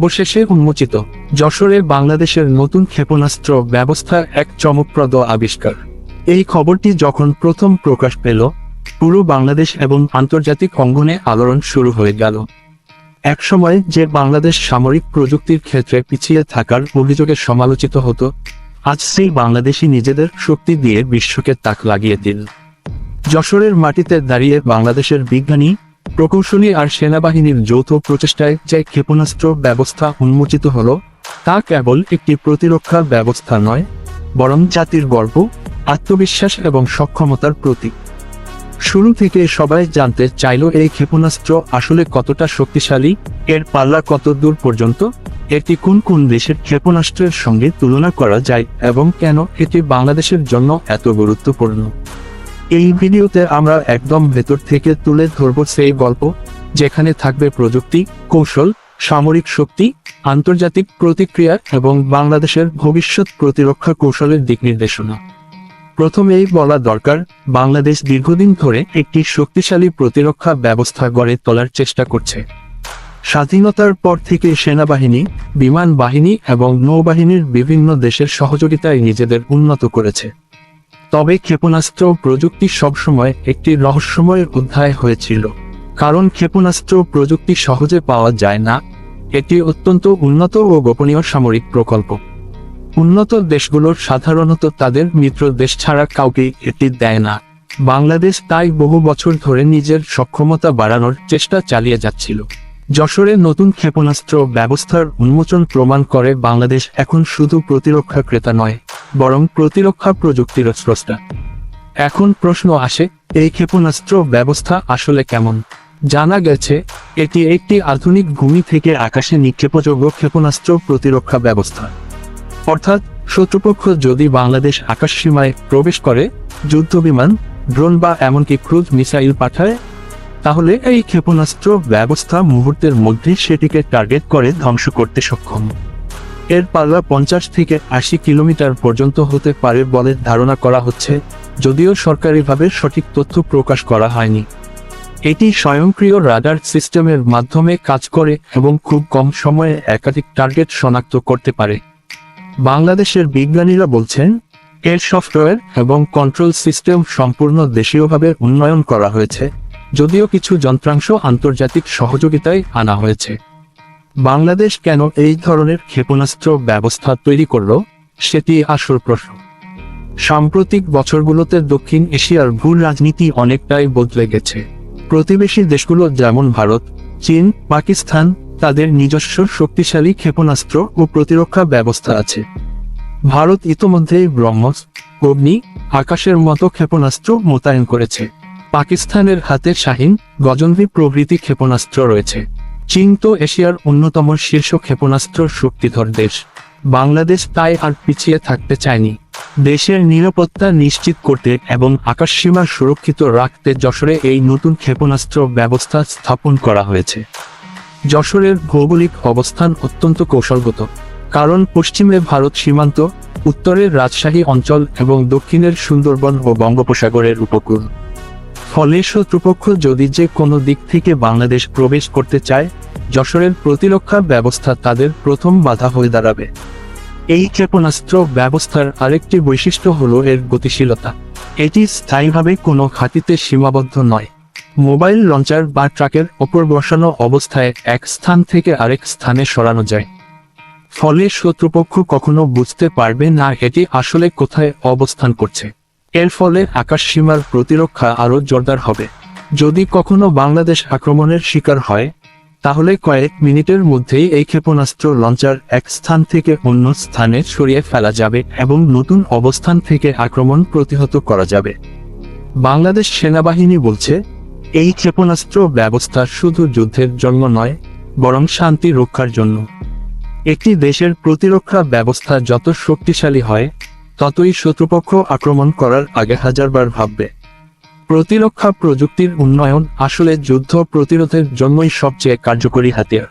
অবশেষে উন্মোচিত যশোরে বাংলাদেশের নতুন ক্ষেপণাস্ত্র ব্যবস্থার এক চমকপ্রদ আবিষ্কার। এই খবরটি যখন প্রথম প্রকাশ পেল, পুরো বাংলাদেশ এবং আন্তর্জাতিক অঙ্গনে আলোড়ন শুরু হয়ে গেল। একসময় যে বাংলাদেশ সামরিক প্রযুক্তির ক্ষেত্রে পিছিয়ে থাকার অভিযোগে সমালোচিত হতো, আজ সেই বাংলাদেশি নিজেদের শক্তি দিয়ে বিশ্বকে তাক লাগিয়ে দিল। যশোরের মাটিতে দাঁড়িয়ে বাংলাদেশের বিজ্ঞানী প্রকৌশলী আর সেনাবাহিনীর যৌথ প্রচেষ্টায় যে ক্ষেপণাস্ত্র ব্যবস্থা উন্মোচিত হল, তা কেবল একটি প্রতিরক্ষা ব্যবস্থা নয়, বরং জাতির গর্ব, আত্মবিশ্বাস এবং সক্ষমতার প্রতীক। শুরু থেকে সবাই জানতে চাইল এই ক্ষেপণাস্ত্র আসলে কতটা শক্তিশালী, এর পাল্লা কত দূর পর্যন্ত, এটি কোন কোন দেশের ক্ষেপণাস্ত্রের সঙ্গে তুলনা করা যায় এবং কেন এটি বাংলাদেশের জন্য এত গুরুত্বপূর্ণ। এই ভিডিওতে আমরা একদম ভেতর থেকে তুলে ধরব সেই গল্প, যেখানে থাকবে প্রযুক্তি, কৌশল, সামরিক শক্তি, আন্তর্জাতিক প্রতিক্রিয়া এবং বাংলাদেশের ভবিষ্যৎ প্রতিরক্ষা কৌশলের দিক নির্দেশনা। প্রথমেই বলা দরকার, বাংলাদেশ দীর্ঘদিন ধরে একটি শক্তিশালী প্রতিরক্ষা ব্যবস্থা গড়ে তোলার চেষ্টা করছে। স্বাধীনতার পর থেকে সেনাবাহিনী, বিমান বাহিনী এবং নৌবাহিনীর বিভিন্ন দেশের সহযোগিতায় নিজেদের উন্নত করেছে। তবে ক্ষেপণাস্ত্র প্রযুক্তি সবসময় একটি রহস্যময় অধ্যায় হয়েছিল। কারণ ক্ষেপণাস্ত্র প্রযুক্তি সহজে পাওয়া যায় না, এটি অত্যন্ত উন্নত ও গোপনীয় সামরিক প্রকল্প। উন্নত দেশগুলোর সাধারণত তাদের মিত্র দেশ ছাড়া কাউকে এটি দেয় না। বাংলাদেশ তাই বহু বছর ধরে নিজের সক্ষমতা বাড়ানোর চেষ্টা চালিয়ে যাচ্ছিল। যশোরে নতুন ক্ষেপণাস্ত্র ব্যবস্থার উন্মোচন প্রমাণ করে বাংলাদেশ এখন শুধু প্রতিরক্ষা ক্রেতা নয় বরং প্রতিরক্ষা প্রযুক্তির স্রষ্টা। এখন প্রশ্ন আসে, এই ক্ষেপণাস্ত্র ব্যবস্থা আসলে কেমন? জানা গেছে, এটি একটি আধুনিক ভূমি থেকে আকাশে নিক্ষেপযোগ্য ক্ষেপণাস্ত্র প্রতিরক্ষা ব্যবস্থা। অর্থাৎ, শত্রুপক্ষ যদি বাংলাদেশ আকাশসীমায় প্রবেশ করে যুদ্ধবিমান ড্রোন বা এমনকি ক্রুজ মিসাইল পাঠায়, তাহলে এই ক্ষেপণাস্ত্র ব্যবস্থা মুহূর্তের মধ্যে সেটিকে টার্গেট করে ধ্বংস করতে সক্ষম। এর পাল্লা পঞ্চাশ থেকে আশি কিলোমিটার পর্যন্ত হতে পারে বলে ধারণা করা হচ্ছে, যদিও সরকারিভাবে সঠিক তথ্য প্রকাশ করা হয়নি। এটি স্বয়ংক্রিয় রাডার সিস্টেমের মাধ্যমে কাজ করে এবং খুব কম সময়ে একাধিক টার্গেট শনাক্ত করতে পারে। বাংলাদেশের বিজ্ঞানীরা বলছেন, এর সফটওয়্যার এবং কন্ট্রোল সিস্টেম সম্পূর্ণ দেশীয়ভাবে উন্নয়ন করা হয়েছে, যদিও কিছু যন্ত্রাংশ আন্তর্জাতিক সহযোগিতায় আনা হয়েছে। বাংলাদেশ কেন এই ধরনের ক্ষেপণাস্ত্র ব্যবস্থা তৈরি করল, সেটি আসল প্রশ্ন। সাম্প্রতিক বছরগুলোতে দক্ষিণ এশিয়ার ভূ রাজনীতি অনেকটাই বদলে গেছে। প্রতিবেশী দেশগুলো যেমন ভারত, চীন, পাকিস্তান, তাদের নিজস্ব শক্তিশালী ক্ষেপণাস্ত্র ও প্রতিরক্ষা ব্যবস্থা আছে। ভারত ইতোমধ্যেই ব্রহ্মস, অগ্নি, আকাশের মতো ক্ষেপণাস্ত্র মোতায়েন করেছে। পাকিস্তানের হাতে শাহিন, গজনভি প্রভৃতি ক্ষেপণাস্ত্র রয়েছে। চীন তো এশিয়ার অন্যতম শীর্ষ ক্ষেপণাস্ত্র শক্তিধর দেশ। বাংলাদেশ তাই আর পিছিয়ে থাকতে চায়নি। দেশের নিরাপত্তা নিশ্চিত করতে এবং আকাশসীমা সুরক্ষিত রাখতে যশোরে এই নতুন ক্ষেপণাস্ত্র ব্যবস্থা স্থাপন করা হয়েছে। যশোরের ভৌগোলিক অবস্থান অত্যন্ত কৌশলগত, কারণ পশ্চিমে ভারত সীমান্ত, উত্তরের রাজশাহী অঞ্চল এবং দক্ষিণের সুন্দরবন ও বঙ্গোপসাগরের উপকূল। ফলে শত্রুপক্ষ যদি যে কোনো দিক থেকে বাংলাদেশ প্রবেশ করতে চায়, যশোরের প্রতিরক্ষা ব্যবস্থা তাদের প্রথম বাধা হয়ে দাঁড়াবে। এই ক্ষেপণাস্ত্র ব্যবস্থার আরেকটি বৈশিষ্ট্য হল এর গতিশীলতা। এটি স্থায়ীভাবে কোনো ঘাঁটিতে সীমাবদ্ধ নয়। মোবাইল লঞ্চার বা ট্রাকের ওপর বসানো অবস্থায় এক স্থান থেকে আরেক স্থানে সরানো যায়। ফলে শত্রুপক্ষ কখনো বুঝতে পারবে না এটি আসলে কোথায় অবস্থান করছে। এর ফলে আকাশসীমার প্রতিরক্ষা আরও জোরদার হবে। যদি কখনো বাংলাদেশ আক্রমণের শিকার হয়, তাহলে কয়েক মিনিটের মধ্যেই এই ক্ষেপণাস্ত্র লঞ্চার এক স্থান থেকে অন্য স্থানে সরিয়ে ফেলা যাবে এবং নতুন অবস্থান থেকে আক্রমণ প্রতিহত করা যাবে। বাংলাদেশ সেনাবাহিনী বলছে, এই ক্ষেপণাস্ত্র ব্যবস্থা শুধু যুদ্ধের জন্য নয়, বরং শান্তি রক্ষার জন্য। একটি দেশের প্রতিরক্ষা ব্যবস্থা যত শক্তিশালী হয় ততই শত্রুপক্ষ আক্রমণ করার আগে হাজারবার ভাববে। প্রতিরক্ষা প্রযুক্তির উন্নয়ন আসলে যুদ্ধ প্রতিরোধের জন্যই সবচেয়ে কার্যকরী হাতিয়ার।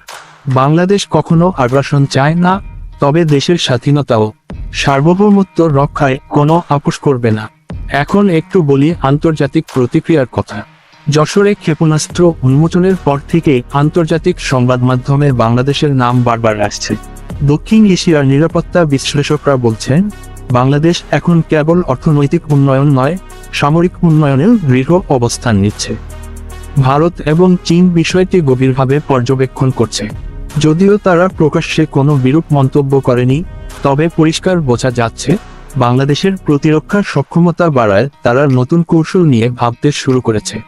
বাংলাদেশ কখনো আগ্রাসন চায় না, তবে দেশের স্বাধীনতাও। সার্বভৌমত্ব রক্ষায় কোনো আপোষ করবে না। এখন একটু বলি আন্তর্জাতিক প্রতিক্রিয়ার কথা। যশোরে ক্ষেপণাস্ত্র উন্মোচনের পর থেকে আন্তর্জাতিক সংবাদ মাধ্যমে বাংলাদেশের নাম বারবার আসছে। দক্ষিণ এশিয়ার নিরাপত্তা বিশ্লেষকরা বলছেন বাংলাদেশ এখন কেবল অর্থনৈতিক উন্নয়ন নয়, সামরিক উন্নয়নেও দৃঢ় অবস্থান নিচ্ছে। ভারত এবং চীন বিষয়টি গভীরভাবে পর্যবেক্ষণ করছে। যদিও তারা প্রকাশ্যে কোনো বিরূপ মন্তব্য করেনি, তবে পরিষ্কার বোঝা যাচ্ছে, বাংলাদেশের প্রতিরক্ষা সক্ষমতা বাড়ায় তারা নতুন কৌশল নিয়ে ভাবতে শুরু করেছে।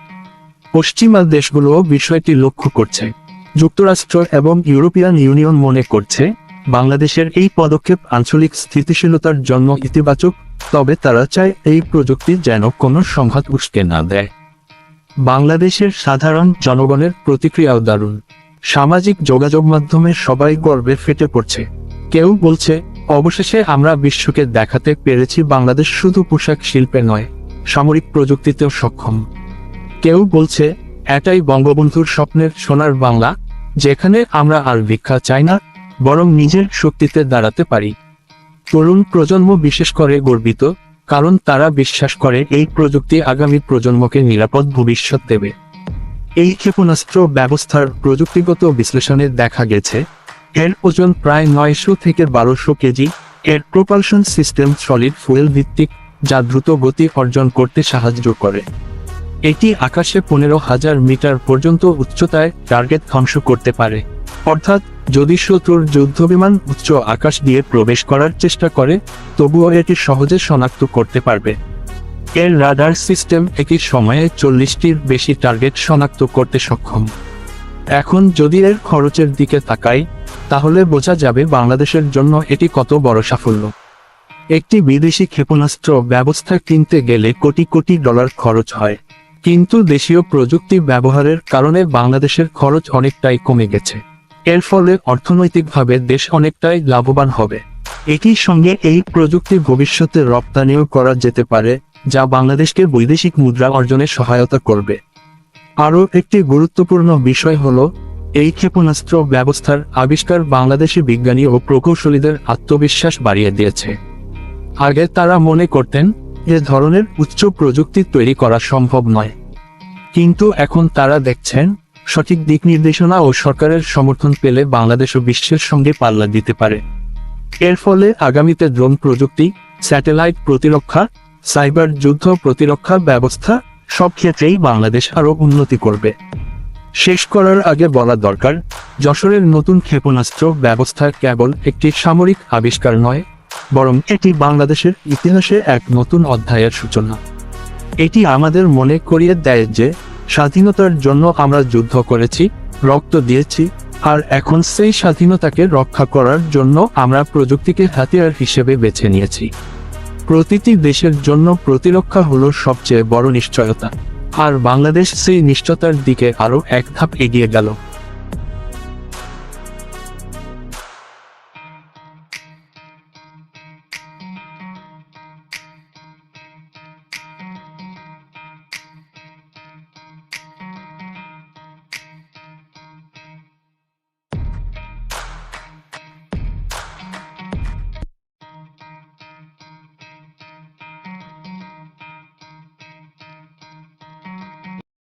পশ্চিমা দেশগুলোও বিষয়টি লক্ষ্য করছে। যুক্তরাষ্ট্র এবং ইউরোপিয়ান ইউনিয়ন মনে করছে বাংলাদেশের এই পদক্ষেপ আঞ্চলিক স্থিতিশীলতার জন্য ইতিবাচক, তবে তারা চায় এই প্রযুক্তি যেন কোনো সংঘাত উস্কে না দেয়। বাংলাদেশের সাধারণ জনগণের প্রতিক্রিয়াও দারুণ। সামাজিক যোগাযোগ মাধ্যমে সবাই গর্বে ফেটে পড়ছে। কেউ বলছে, অবশেষে আমরা বিশ্বকে দেখাতে পেরেছি বাংলাদেশ শুধু পোশাক শিল্পে নয়, সামরিক প্রযুক্তিতেও সক্ষম। কেউ বলছে, এটাই বঙ্গবন্ধুর স্বপ্নের সোনার বাংলা, যেখানে আমরা আর ভিক্ষা চাই না। বরং নিজের শক্তিতে দাঁড়াতে পারি। তরুণ প্রজন্ম বিশেষ করে গর্বিত, কারণ তারা বিশ্বাস করে এই প্রযুক্তি আগামী প্রজন্মকে নিরাপদ ভবিষ্যৎ দেবে। এই ক্ষেপণাস্ত্র ব্যবস্থার প্রযুক্তিগত বিশ্লেষণে দেখা গেছে, এর ওজন প্রায় নয়শো থেকে বারোশো কেজি, এর প্রোপালশন সিস্টেম সলিড ফুয়েল ভিত্তিক, যা দ্রুত গতি অর্জন করতে সাহায্য করে। এটি আকাশে পনেরো হাজার মিটার পর্যন্ত উচ্চতায় টার্গেট ধ্বংস করতে পারে। অর্থাৎ যদি শত্রুর যুদ্ধবিমান উচ্চ আকাশ দিয়ে প্রবেশ করার চেষ্টা করে, তবুও এটি সহজে শনাক্ত করতে পারবে। এর রাডার সিস্টেম একই সময়ে চল্লিশটির বেশি টার্গেট শনাক্ত করতে সক্ষম। এখন যদি এর খরচের দিকে তাকাই, তাহলে বোঝা যাবে বাংলাদেশের জন্য এটি কত বড় সাফল্য। একটি বিদেশি ক্ষেপণাস্ত্র ব্যবস্থা কিনতে গেলে কোটি কোটি ডলার খরচ হয়। কিন্তু দেশীয় প্রযুক্তি ব্যবহারের কারণে বাংলাদেশের খরচ অনেকটাই কমে গেছে। এর ফলে অর্থনৈতিকভাবে দেশ অনেকটাই লাভবান হবে। একই সঙ্গে এই প্রযুক্তি ভবিষ্যতে রপ্তানিও করা যেতে পারে, যা বাংলাদেশকে বৈদেশিক মুদ্রা অর্জনে সহায়তা করবে। আরও একটি গুরুত্বপূর্ণ বিষয় হল, এই ক্ষেপণাস্ত্র ব্যবস্থার আবিষ্কার বাংলাদেশি বিজ্ঞানী ও প্রকৌশলীদের আত্মবিশ্বাস বাড়িয়ে দিয়েছে। আগে তারা মনে করতেন, এ ধরনের উচ্চ প্রযুক্তি তৈরি করা সম্ভব নয়। কিন্তু এখন তারা দেখছেন সঠিক দিক নির্দেশনা ও সরকারের সমর্থন পেলে বাংলাদেশও বিশ্বের সঙ্গে পাল্লা দিতে পারে। এর ফলে আগামীতে ড্রোন প্রযুক্তি, স্যাটেলাইট প্রতিরক্ষা, সাইবার যুদ্ধ প্রতিরক্ষা ব্যবস্থা সব ক্ষেত্রেই বাংলাদেশ আরও উন্নতি করবে। শেষ করার আগে বলা দরকার, যশোরের নতুন ক্ষেপণাস্ত্র ব্যবস্থা কেবল একটি সামরিক আবিষ্কার নয়, বরং এটি বাংলাদেশের ইতিহাসে এক নতুন অধ্যায়ের সূচনা। এটি আমাদের মনে করিয়ে দেয় যে স্বাধীনতার জন্য আমরা যুদ্ধ করেছি, রক্ত দিয়েছি, আর এখন সেই স্বাধীনতাকে রক্ষা করার জন্য আমরা প্রযুক্তিকে হাতিয়ার হিসেবে বেছে নিয়েছি। প্রতিটি দেশের জন্য প্রতিরক্ষা হলো সবচেয়ে বড় নিশ্চয়তা। আর বাংলাদেশ সেই নিশ্চয়তার দিকে আরও এক ধাপ এগিয়ে গেল।